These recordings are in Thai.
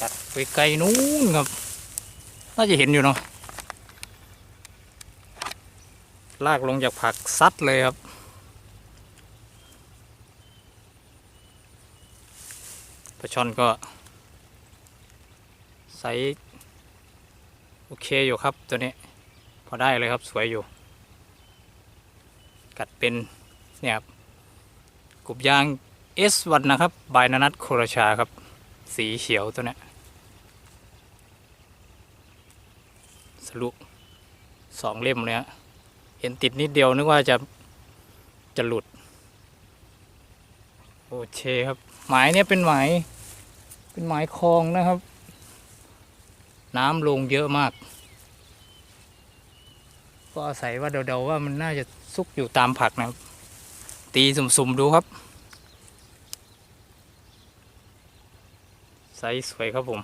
ตัดไปไกลนู้นครับ น่าจะเห็นอยู่เนาะลากลงจากผักซัดเลยครับ ปลาช่อนก็ใสโอเคอยู่ครับตัวนี้ พอได้เลยครับสวยอยู่ กัดเป็น เนี่ยครับกบยาง S1 นะครับ บายนานัทโคราชาครับ สีเขียวตัวเนี้ยสรุปสองเล่มเลยฮะเห็นติดนิดเดียวนึกว่าจะจะหลุด โอเคครับ หมายเนี่ยเป็นหมายเป็นหมายคลองนะครับ น้ำลงเยอะมาก ก็อาศัยว่าเดาๆว่ามันน่าจะซุกอยู่ตามผักนะครับ ตีสุ่มๆดูครับไซส์สวยครับผม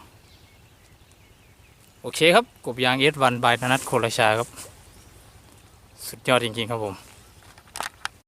โอเคครับ กบยางเอสวันบายธนัทโคราชาครับ สุดยอดจริงๆครับผม